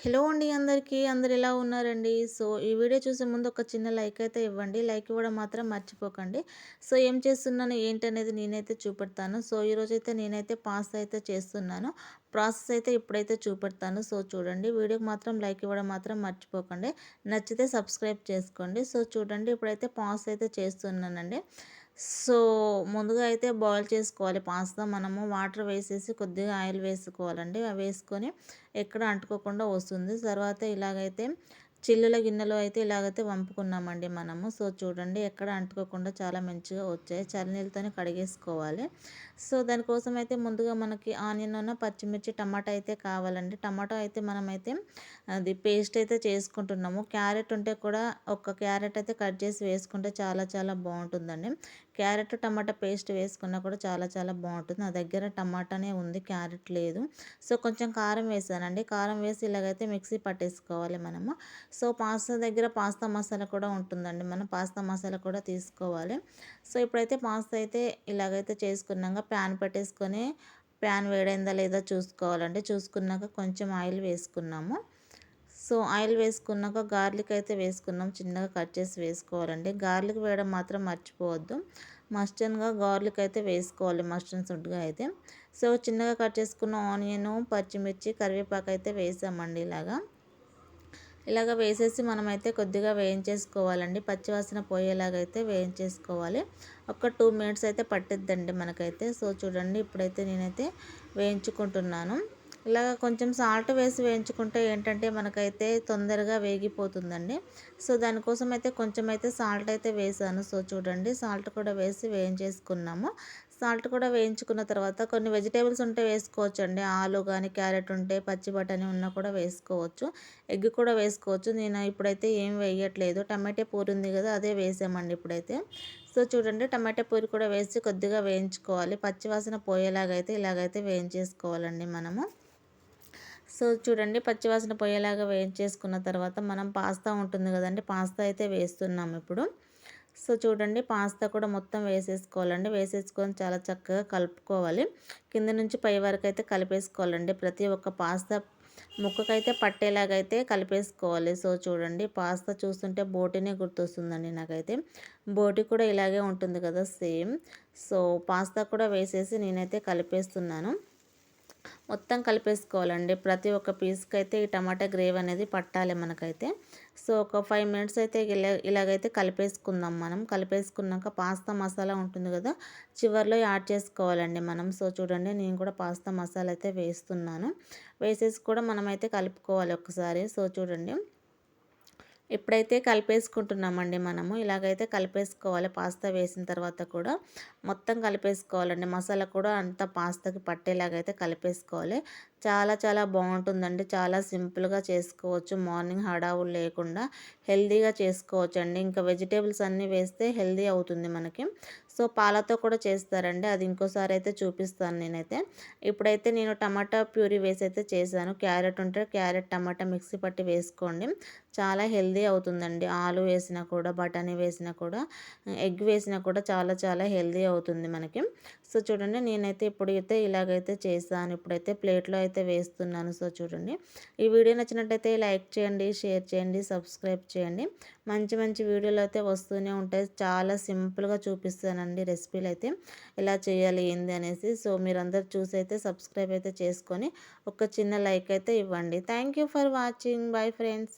Hello అండి అందరికీ అందరు ఎలా ఉన్నారండి? సో ఈ వీడియో చూసే ముందు ఒక చిన్న లైక్ అయితే ఇవ్వండి. లైక్ ఇవ్వడం మాత్రం మర్చిపోకండి. సో ఏం చేస్తున్నాను ఏంటనేది నేనైతే చూపెడతాను. సో ఈరోజైతే నేనైతే పాస్ అయితే చేస్తున్నాను. ప్రాసెస్ అయితే ఇప్పుడైతే చూపెడతాను. సో చూడండి. వీడియోకి మాత్రం లైక్ ఇవ్వడం మాత్రం మర్చిపోకండి. నచ్చితే సబ్స్క్రైబ్ చేసుకోండి. సో చూడండి. ఇప్పుడైతే పాస్ అయితే చేస్తున్నానండి. సో ముందుగా అయితే బాయిల్ చేసుకోవాలి. పాస్తా మనము వాటర్ వేసేసి కొద్దిగా ఆయిల్ వేసుకోవాలండి. అవి వేసుకొని ఎక్కడ అంటుకోకుండా వస్తుంది. తర్వాత ఇలాగైతే చిల్లుల గిన్నెలో అయితే ఇలాగైతే వంపుకున్నామండి మనము. సో చూడండి ఎక్కడ అంటుకోకుండా చాలా మంచిగా వచ్చాయి. చల్లనీళ్ళతోనే కడిగేసుకోవాలి. సో దానికోసం అయితే ముందుగా మనకి ఆనియన్ ఉన్న పచ్చిమిర్చి టమాటా అయితే కావాలండి. టమాటా అయితే మనమైతే అది పేస్ట్ అయితే చేసుకుంటున్నాము. క్యారెట్ ఉంటే కూడా ఒక క్యారెట్ అయితే కట్ చేసి వేసుకుంటే చాలా చాలా బాగుంటుందండి. క్యారెట్ టమాటా పేస్ట్ వేసుకున్నా కూడా చాలా చాలా బాగుంటుంది. నా దగ్గర టమాటానే ఉంది క్యారెట్ లేదు. సో కొంచెం కారం వేసానండి. కారం వేసి ఇలాగైతే మిక్సీ పట్టేసుకోవాలి మనము. సో పాస్తా దగ్గర పాస్తా మసాలా కూడా ఉంటుందండి. మనం పాస్తా మసాలా కూడా తీసుకోవాలి. సో ఇప్పుడైతే పాస్తా అయితే ఇలాగైతే చేసుకున్నాక ప్యాన్ పెట్టేసుకొని ప్యాన్ వేడైందా లేదా చూసుకోవాలండి. చూసుకున్నాక కొంచెం ఆయిల్ వేసుకున్నాము. సో ఆయిల్ వేసుకున్నాక గార్లిక్ అయితే వేసుకున్నాం. చిన్నగా కట్ చేసి వేసుకోవాలండి. గార్లిక్ వేయడం మాత్రం మర్చిపోవద్దు. మస్టర్న్గా గార్లిక్ అయితే వేసుకోవాలి. మస్టర్న్ సుడ్గా అయితే. సో చిన్నగా కట్ చేసుకున్న ఆనియను పచ్చిమిర్చి కరివేపాకు అయితే వేసామండి ఇలాగా. ఇలాగ వేసేసి మనమైతే కొద్దిగా వేయించేసుకోవాలండి. పచ్చివాసన పోయేలాగైతే వేయించేసుకోవాలి. ఒక టూ మినిట్స్ అయితే పట్టిద్దండి మనకైతే. సో చూడండి ఇప్పుడైతే నేనైతే వేయించుకుంటున్నాను. ఇలాగ కొంచెం సాల్ట్ వేసి వేయించుకుంటే ఏంటంటే మనకైతే తొందరగా వేగిపోతుందండి. సో దానికోసం అయితే కొంచెం అయితే సాల్ట్ అయితే వేసాను. సో చూడండి సాల్ట్ కూడా వేసి వేయించేసుకున్నాము. సాల్ట్ కూడా వేయించుకున్న తర్వాత కొన్ని వెజిటేబుల్స్ ఉంటే వేసుకోవచ్చు అండి ఆలు కానీ క్యారెట్ ఉంటే పచ్చి బఠానీ ఉన్నా కూడా వేసుకోవచ్చు. ఎగ్ కూడా వేసుకోవచ్చు. నేను ఇప్పుడైతే ఏం వేయట్లేదు. టమాటా పూరి ఉంది కదా అదే వేసామండి ఇప్పుడైతే. సో చూడండి టమాటా పూరి కూడా వేసి కొద్దిగా వేయించుకోవాలి. పచ్చివాసన పోయేలాగైతే ఇలాగైతే వేయించేసుకోవాలండి మనము. సో చూడండి పచ్చివాసన పోయేలాగా వేయించేసుకున్న తర్వాత మనం పాస్తా ఉంటుంది కదండి పాస్తా అయితే వేస్తున్నాం ఇప్పుడు. సో చూడండి పాస్తా కూడా మొత్తం వేసేసుకోవాలండి. వేసేసుకొని చాలా చక్కగా కలుపుకోవాలి. కింద నుంచి పై వరకు అయితే కలిపేసుకోవాలండి. ప్రతి ఒక్క పాస్తా ముక్కకైతే పట్టేలాగైతే కలిపేసుకోవాలి. సో చూడండి పాస్తా చూస్తుంటే బోటినే గుర్తొస్తుందండి నాకైతే. బోటి కూడా ఇలాగే ఉంటుంది కదా సేమ్. సో పాస్తా కూడా వేసేసి నేనైతే కలిపేస్తున్నాను. మొత్తం కలిపేసుకోవాలండి. ప్రతి ఒక్క పీస్కి అయితే ఈ టమాటా గ్రేవ్ అనేది పట్టాలి మనకైతే. సో ఒక ఫైవ్ మినిట్స్ అయితే ఇలా ఇలాగైతే కలిపేసుకుందాం మనం. కలిపేసుకున్నాక పాస్తా మసాలా ఉంటుంది కదా చివరిలో యాడ్ చేసుకోవాలండి మనం. సో చూడండి నేను కూడా పాస్తా మసాలా అయితే వేస్తున్నాను. వేసేసి కూడా మనమైతే కలుపుకోవాలి ఒకసారి. సో చూడండి. ఇప్పుడైతే కలిపేసుకుంటున్నామండి మనము ఇలాగైతే కలిపేసుకోవాలి. పాస్తా వేసిన తర్వాత కూడా మొత్తం కలిపేసుకోవాలండి. మసాలా కూడా అంత పాస్తాకి పట్టేలాగైతే కలిపేసుకోవాలి. చాలా చాలా బాగుంటుందండి. చాలా సింపుల్గా చేసుకోవచ్చు. మార్నింగ్ హడావులు లేకుండా హెల్దీగా చేసుకోవచ్చు అండి ఇంకా వెజిటేబుల్స్ అన్నీ వేస్తే హెల్దీ అవుతుంది మనకి. సో పాలతో కూడా చేస్తారండి. అది ఇంకోసారి అయితే చూపిస్తాను నేనైతే. ఇప్పుడైతే నేను టమాటా ప్యూరీ వేసి అయితే చేశాను. క్యారెట్ ఉంటే క్యారెట్ టమాటా మిక్సీ పట్టి వేసుకోండి. చాలా హెల్దీ అవుతుందండి. ఆలు వేసినా కూడా బఠానీ వేసినా కూడా ఎగ్ వేసినా కూడా చాలా చాలా హెల్దీ అవుతుంది మనకి. సో చూడండి నేనైతే ఇప్పుడైతే ఇలాగైతే చేశాను. ఇప్పుడైతే ప్లేట్లో అయితే వేస్తున్నాను. సో చూడండి ఈ వీడియో నచ్చినట్టయితే లైక్ చేయండి షేర్ చేయండి సబ్స్క్రైబ్ చేయండి. మంచి మంచి వీడియోలు అయితే వస్తూనే ఉంటాయి. చాలా సింపుల్గా చూపిస్తానండి రెసిపీలు అయితే. ఎలా చేయాలి ఏంది అనేసి. సో మీరందరూ చూసి అయితే సబ్స్క్రైబ్ అయితే చేసుకొని ఒక చిన్న లైక్ అయితే ఇవ్వండి. Thank for watching. Bye friends.